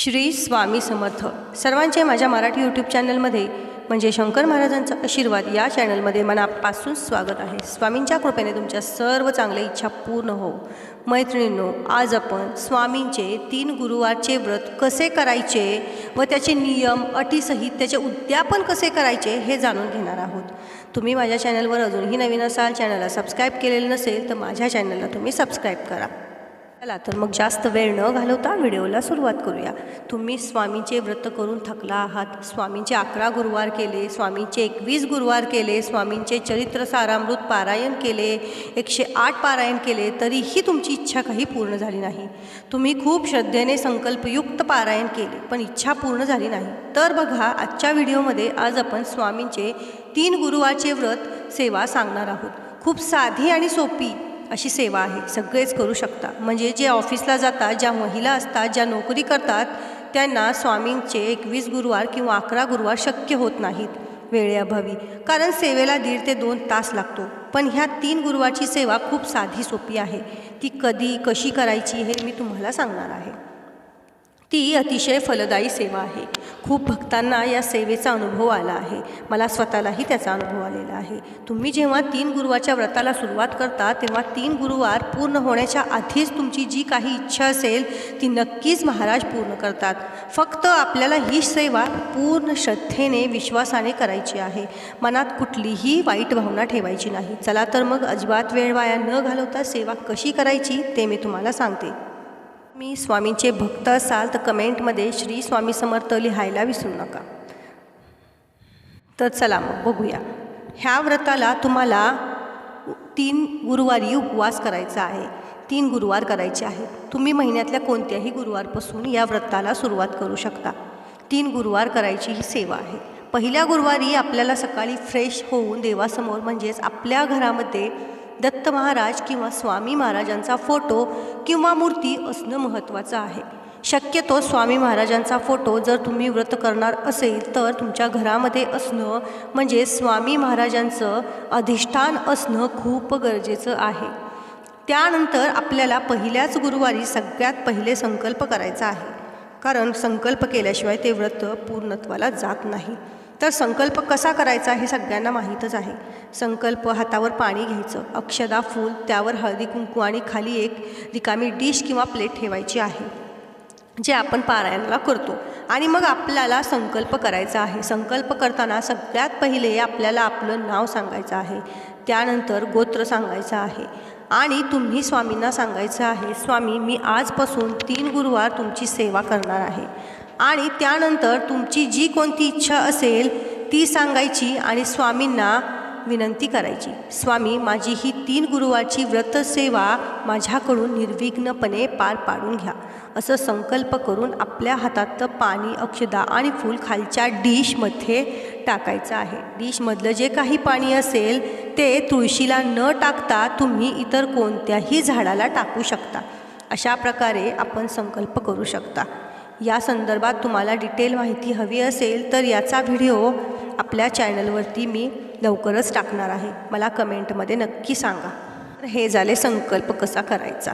श्री स्वामी समर्थ. सर्वांचे माझ्या मराठी यूट्यूब चॅनलमध्ये म्हणजे शंकर महाराजांचा आशीर्वाद या चॅनलमध्ये मनापासून स्वागत आहे. स्वामींच्या कृपेने तुमच्या सर्व चांगल्या इच्छा पूर्ण हो. मैत्रिणींनो आज आपण स्वामींचे तीन गुरुवारचे व्रत कसे करायचे व त्याचे नियम अटीसहित त्याचे उद्यापन कसे करायचे हे जाणून घेणार आहोत. तुम्ही माझ्या चॅनलवर अजूनही नवीन असाल चॅनलला सबस्क्राईब केलेलं नसेल तर माझ्या चॅनलला तुम्ही सबस्क्राईब करा. चला तर मग जास्त वेळ न घालवता व्हिडिओला सुरुवात करूया. तुम्ही स्वामीचे व्रत करून थकला आहात स्वामींचे अकरा गुरुवार केले स्वामींचे एकवीस गुरुवार केले स्वामींचे चरित्र सारामृत पारायण केले एकशे आठ पारायण केले तरीही तुमची इच्छा काही पूर्ण झाली नाही. तुम्ही खूप श्रद्धेने संकल्पयुक्त पारायण केले पण इच्छा पूर्ण झाली नाही. तर बघा आजच्या व्हिडिओमध्ये आज आपण स्वामींचे तीन गुरुवारचे व्रत सेवा सांगणार आहोत. खूप साधी आणि सोपी अशी सेवा आहे. सगळेच करू शकता. म्हणजे जे ऑफिसला जातात ज्या महिला असतात ज्या नोकरी करतात त्यांना स्वामींचे एकवीस गुरुवार किंवा अकरा गुरुवार शक्य होत नाहीत. वेळेअभावी कारण सेवेला दीड ते दोन तास लागतो. पण ह्या तीन गुरुवारची सेवा खूप साधी सोपी आहे. ती कधी कशी करायची हे मी तुम्हाला सांगणार आहे. ती अतिशय फलदायी सेवा आहे. खूप भक्तांना या सेवेचा अनुभव आला आहे. मला स्वतःलाही त्याचा अनुभव आलेला आहे. तुम्ही जेव्हा तीन गुरुवारच्या व्रताला सुरुवात करता तेव्हा तीन गुरुवार पूर्ण होण्याच्या आधीच तुमची जी काही इच्छा असेल ती नक्कीच महाराज पूर्ण करतात. फक्त आपल्याला ही सेवा पूर्ण श्रद्धेने विश्वासाने करायची आहे. मनात कुठलीही वाईट भावना ठेवायची नाही. चला तर मग अजिबात वेळ वाया न घालवता सेवा कशी करायची ते मी तुम्हाला सांगते. मी स्वामींचे भक्त असाल तर कमेंटमध्ये श्री स्वामी समर्थ लिहायला विसरू नका. तर चला मग बघूया. ह्या व्रताला तुम्हाला तीन गुरुवारी उपवास करायचा आहे. तीन गुरुवार करायचे आहेत. तुम्ही महिन्यातल्या कोणत्याही गुरुवारपासून या व्रताला सुरुवात करू शकता. तीन गुरुवार करायची ही सेवा आहे. पहिल्या गुरुवारी आपल्याला सकाळी फ्रेश होऊन देवासमोर म्हणजेच आपल्या घरामध्ये दत्त महाराज किंवा स्वामी महाराजांचा फोटो किंवा मूर्ती असणं महत्त्वाचं आहे. शक्यतो स्वामी महाराजांचा फोटो जर तुम्ही व्रत करणार असेल तर तुमच्या घरामध्ये असणं म्हणजे स्वामी महाराजांचं अधिष्ठान असणं खूप गरजेचं आहे. त्यानंतर आपल्याला पहिल्याच गुरुवारी सगळ्यात पहिले संकल्प करायचा आहे. कारण संकल्प केल्याशिवाय ते व्रत पूर्णत्वाला जात नाही. तर संकल्प कसा करायचा हे सगळ्यांना माहीतच आहे. संकल्प हातावर पाणी घ्यायचं अक्षदा फूल त्यावर हळदी कुंकू आणि खाली एक रिकामी डिश किंवा प्लेट ठेवायची आहे जे आपण पारायणाला करतो. आणि मग आपल्याला संकल्प करायचा आहे. संकल्प करताना सगळ्यात पहिले आपल्याला आपलं नाव सांगायचं आहे. त्यानंतर गोत्र सांगायचं आहे. आणि तुम्ही स्वामींना सांगायचं आहे स्वामी मी आजपासून तीन गुरुवार तुमची सेवा करणार आहे. आणि त्यानंतर तुमची जी कोणती इच्छा असेल ती सांगायची आणि स्वामींना विनंती करायची. स्वामी माझी ही तीन गुरुवारची व्रतसेवा माझ्याकडून निर्विघ्नपणे पार पाडून घ्या. असं संकल्प करून आपल्या हातात पाणी अक्षदा आणि फूल खालच्या डिशमध्ये टाकायचं आहे. डिशमधलं जे काही पाणी असेल ते तुळशीला न टाकता तुम्ही इतर कोणत्याही झाडाला टाकू शकता. अशा प्रकारे आपण संकल्प करू शकता. या संदर्भात तुम्हाला डिटेल माहिती हवी असेल तर याचा व्हिडिओ आपल्या चॅनलवरती मी लवकरच टाकणार आहे. मला कमेंटमध्ये नक्की सांगा. तर हे झाले संकल्प कसा करायचा?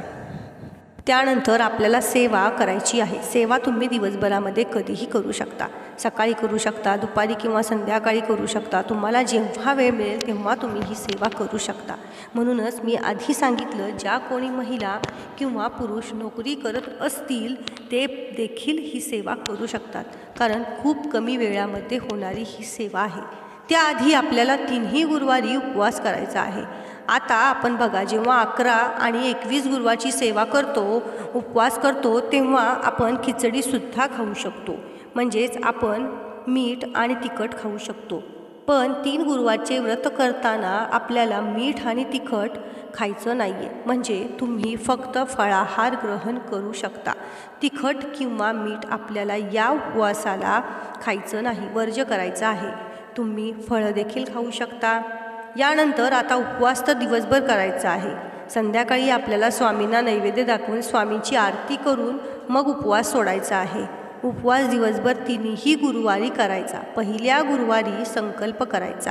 त्यानंतर आपल्याला सेवा करायची आहे. सेवा तुम्ही दिवसभरामध्ये कधीही करू शकता. सकाळी करू शकता दुपारी किंवा संध्याकाळी करू शकता. तुम्हाला जेव्हा वेळ मिळेल तेव्हा तुम्ही ही सेवा करू शकता. म्हणूनच मी आधी सांगितलं ज्या कोणी महिला किंवा पुरुष नोकरी करत असतील ते देखील ही सेवा करू शकतात. कारण खूप कमी वेळामध्ये होणारी ही सेवा आहे. त्याआधी आपल्याला तिन्ही गुरुवारी उपवास करायचा आहे. आता आपण बघा जेव्हा अकरा आणि एकवीस गुरुवारची सेवा करतो उपवास करतो तेव्हा आपण खिचडीसुद्धा खाऊ शकतो. म्हणजेच आपण मीठ आणि तिखट खाऊ शकतो. पण तीन गुरुवारचे व्रत करताना आपल्याला मीठ आणि तिखट खायचं नाही आहे म्हणजे तुम्ही फक्त फळाहार ग्रहण करू शकता. तिखट किंवा मीठ आपल्याला या उपवासाला खायचं नाही वर्ज्य करायचं आहे. तुम्ही फळं देखील खाऊ शकता. यानंतर आता उपवास तर दिवसभर करायचा आहे. संध्याकाळी आपल्याला स्वामींना नैवेद्य दाखवून स्वामींची आरती करून मग उपवास सोडायचा आहे. उपवास दिवसभर तिन्ही गुरुवारी करायचा. पहिल्या गुरुवारी संकल्प करायचा.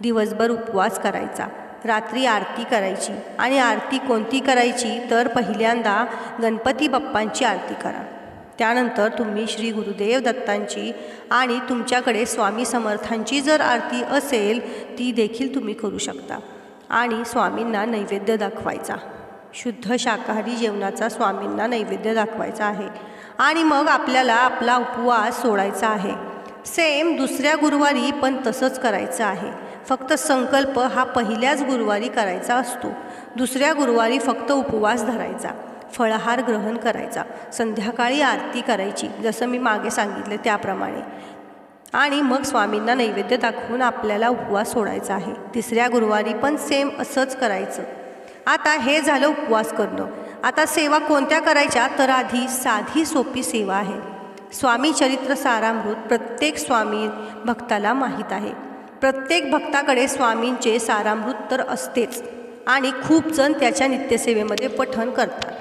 दिवसभर उपवास करायचा. रात्री आरती करायची. आणि आरती कोणती करायची? तर पहिल्यांदा गणपती बाप्पांची आरती करा. त्यानंतर तुम्ही श्री गुरुदेव दत्तांची आणि तुमच्याकडे स्वामी समर्थांची जर आरती असेल ती देखील तुम्ही करू शकता. आणि स्वामींना नैवेद्य दाखवायचा. शुद्ध शाकाहारी जेवणाचा स्वामींना नैवेद्य दाखवायचा आहे. आणि मग आपल्याला आपला उपवास सोडायचा आहे. सेम दुसऱ्या गुरुवारी पण तसंच करायचं आहे. फक्त संकल्प हा पहिल्याच गुरुवारी करायचा असतो. दुसऱ्या गुरुवारी फक्त उपवास धरायचा. फळहार ग्रहण करायचा. संध्याकाळी आरती करायची जसं मी मागे सांगितलं त्याप्रमाणे. आणि मग स्वामींना नैवेद्य दाखवून आपल्याला उपवास सोडायचा आहे. तिसऱ्या गुरुवारी पण सेम असंच करायचं. आता हे झालं उपवास करणं. आता सेवा कोणत्या करायच्या? तर आधी साधी सोपी सेवा आहे. स्वामी चरित्र सारामृत प्रत्येक स्वामी भक्ताला माहीत आहे. प्रत्येक भक्ताकडे स्वामींचे सारामृत तर असतेच. आणि खूप जण त्याच्या नित्यसेवेमध्ये पठण करतात.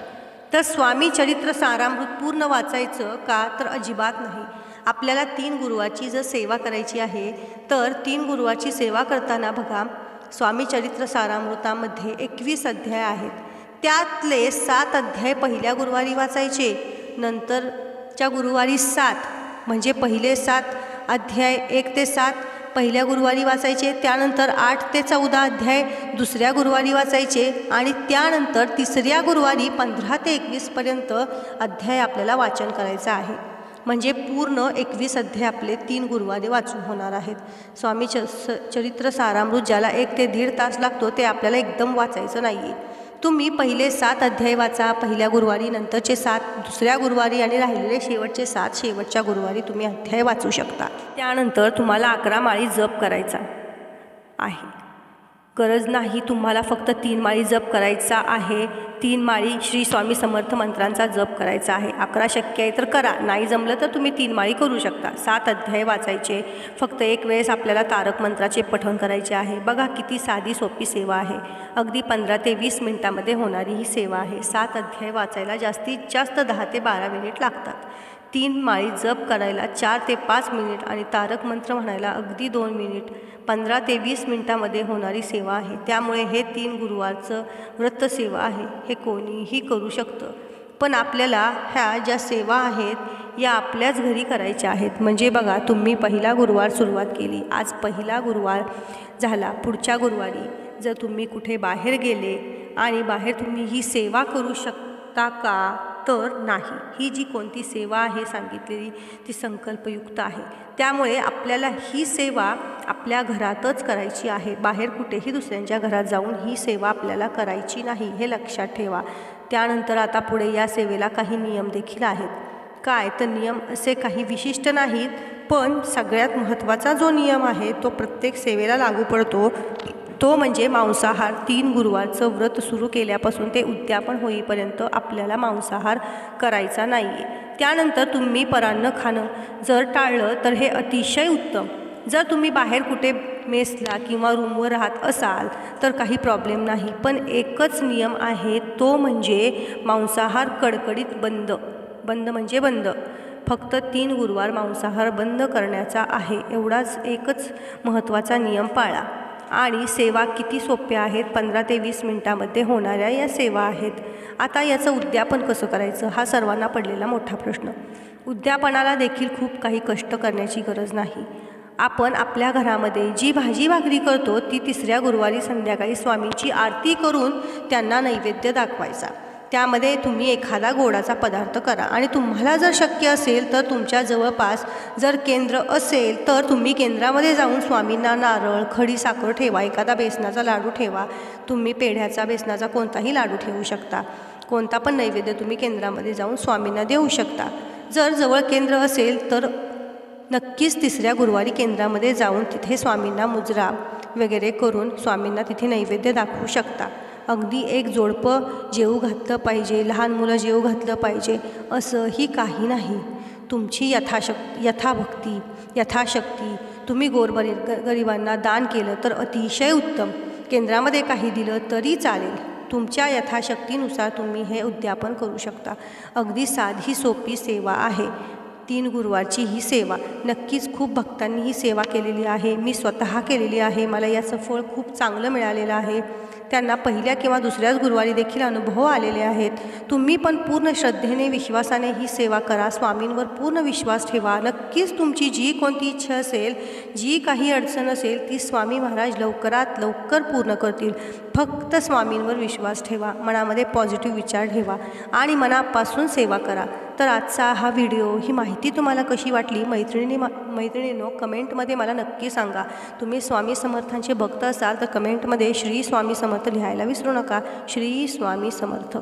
तर स्वामी चरित्र सारामृत पूर्ण वाचायचं का तर अजिबात नाही. आपल्याला तीन गुरुवाची जर सेवा करायची आहे तर तीन गुरुवाची सेवा करताना बघा स्वामी चरित्र सारामृतामध्ये एकवीस अध्याय आहेत. त्यातले सात अध्याय पहिल्या गुरुवारी वाचायचे नंतरच्या गुरुवारी सात म्हणजे पहिले सात अध्याय एक ते सात पहिल्या गुरुवारी वाचायचे त्यानंतर आठ ते चौदा अध्याय दुसऱ्या गुरुवारी वाचायचे आणि त्यानंतर तिसऱ्या गुरुवारी पंधरा ते एकवीसपर्यंत अध्याय आपल्याला वाचन करायचं आहे. म्हणजे पूर्ण एकवीस अध्याय आपले तीन गुरुवारी वाचून होणार आहेत. स्वामी च स चरित्र सारामृत ज्याला एक ते दीड तास लागतो ते आपल्याला एकदम वाचायचं नाही आहे तुम्ही पहिले सात अध्याय वाचा पहिल्या गुरुवारी नंतरचे सात दुसऱ्या गुरुवारी आणि राहिलेले शेवटचे सात शेवटच्या गुरुवारी तुम्ही अध्याय वाचू शकता. त्यानंतर तुम्हाला अकरा माळी जप करायचा आहे. गरज नाही तुम्हाला फक्त तीन माळी जप करायचा आहे. तीन माळी श्री स्वामी समर्थ मंत्रांचा जप करायचा आहे. अकरा शक्य आहे तर करा. नाही जमलं तर तुम्ही तीन माळी करू शकता. सात अध्याय वाचायचे. फक्त एक वेळेस आपल्याला तारक मंत्राचे पठण करायचे आहे. बघा किती साधी सोपी सेवा आहे. अगदी पंधरा ते वीस मिनटामध्ये होणारी ही सेवा आहे. सात अध्याय वाचायला जास्तीत जास्त दहा ते बारा मिनिट लागतात. तीन माळी जप करायला चार ते पाच मिनिट आणि तारक मंत्र म्हणायला अगदी दोन मिनिट. पंधरा ते वीस मिनिटामध्ये होणारी सेवा आहे. त्यामुळे हे तीन गुरुवारचं व्रतसेवा आहे. हे कोणीही करू शकतं. पण आपल्याला ह्या ज्या सेवा आहेत या आपल्याच घरी करायच्या आहेत. म्हणजे बघा तुम्ही पहिला गुरुवार सुरुवात केली. आज पहिला गुरुवार झाला पुढच्या गुरुवारी. जर तुम्ही कुठे बाहेर गेले आणि बाहेर तुम्ही ही सेवा करू शकता का? तर नाही. ही जी कोणती सेवा आहे सांगितलेली ती संकल्पयुक्त आहे. त्यामुळे आपल्याला ही सेवा आपल्या घरातच करायची आहे. बाहेर कुठेही दुसऱ्यांच्या घरात जाऊन ही सेवा आपल्याला करायची नाही हे लक्षात ठेवा. त्यानंतर आता पुढे या सेवेला काही नियम देखील आहेत. काय? तर नियम असे काही विशिष्ट नाहीत पण सगळ्यात महत्त्वाचा जो नियम आहे तो प्रत्येक सेवेला लागू पडतो. तो म्हणजे मांसाहार. तीन गुरुवारचं व्रत सुरू केल्यापासून ते उद्यापन होईपर्यंत आपल्याला मांसाहार करायचा नाही आहे त्यानंतर तुम्ही परान्न खाणं. जर टाळलं तर हे अतिशय उत्तम. जर तुम्ही बाहेर कुठे मेसला किंवा रूमवर राहत असाल तर काही प्रॉब्लेम नाही. पण एकच नियम आहे तो म्हणजे मांसाहार कडकडीत बंद. बंद म्हणजे बंद. फक्त तीन गुरुवार मांसाहार बंद करण्याचा आहे. एवढाच एकच महत्त्वाचा नियम पाळा. आणि सेवा किती सोप्या आहेत? पंधरा ते वीस मिनटामध्ये होणाऱ्या या सेवा आहेत. आता याचं उद्यापन कसं करायचं? हा सर्वांना पडलेला मोठा प्रश्न. उद्यापनाला देखील खूप काही कष्ट करण्याची गरज नाही. आपण आपल्या घरामध्ये जी भाजी भाकरी करतो ती तिसऱ्या गुरुवारी संध्याकाळी स्वामींची आरती करून त्यांना नैवेद्य दाखवायचा. त्यामध्ये तुम्ही एखादा गोडाचा पदार्थ करा. आणि तुम्हाला जर शक्य असेल तर तुमच्या जवळपास जर केंद्र असेल तर तुम्ही केंद्रामध्ये जाऊन स्वामींना नारळ खडी साखर ठेवा. एखादा बेसनाचा लाडू ठेवा. तुम्ही पेढ्याचा बेसनाचा कोणताही लाडू ठेवू शकता. कोणता पण नैवेद्य तुम्ही केंद्रामध्ये जाऊन स्वामींना देऊ शकता. जर जवळ केंद्र असेल तर नक्कीच तिसऱ्या गुरुवारी केंद्रामध्ये जाऊन तिथे स्वामींना मुजरा वगैरे करून स्वामींना तिथे नैवेद्य दाखवू शकता. अगदी एक जोडपं जेऊ घातलं पाहिजे लहान मुलं जेऊ घातलं पाहिजे असंही काही नाही. तुमची यथाशक् यथाभक्ती यथाशक्ती. तुम्ही गोरबरी ग गरिबांना दान केलं तर अतिशय उत्तम. केंद्रामध्ये काही दिलं तरी चालेल. तुमच्या यथाशक्तीनुसार तुम्ही हे उद्यापन करू शकता. अगदी साधी सोपी सेवा आहे. तीन गुरुवारची ही सेवा. नक्कीच खूप भक्तांनी ही सेवा केलेली आहे. मी स्वतः केलेली आहे. मला याचं फळ खूप चांगलं मिळालेलं आहे. त्यांना पहिल्या किंवा दुसऱ्याच गुरुवारी देखील अनुभव आलेले आहेत. तुम्ही पण पूर्ण श्रद्धेने विश्वासाने ही सेवा करा. स्वामींवर पूर्ण विश्वास ठेवा. नक्कीच तुमची जी कोणती इच्छा असेल जी काही अडचण असेल ती स्वामी महाराज लवकरात लवकर पूर्ण करतील. फक्त स्वामींवर विश्वास ठेवा. मनामध्ये पॉझिटिव्ह विचार ठेवा आणि मनापासून सेवा करा. तर आजचा हा व्हिडिओ ही माहिती तुम्हाला कशी वाटली? मैत्रिणी मैत्रिणींनो कमेंटमध्ये मला नक्की सांगा. तुम्ही स्वामी समर्थांचे भक्त असाल तर कमेंटमध्ये श्री स्वामी समर्थ लिहायला विसरू नका. श्री स्वामी समर्थ.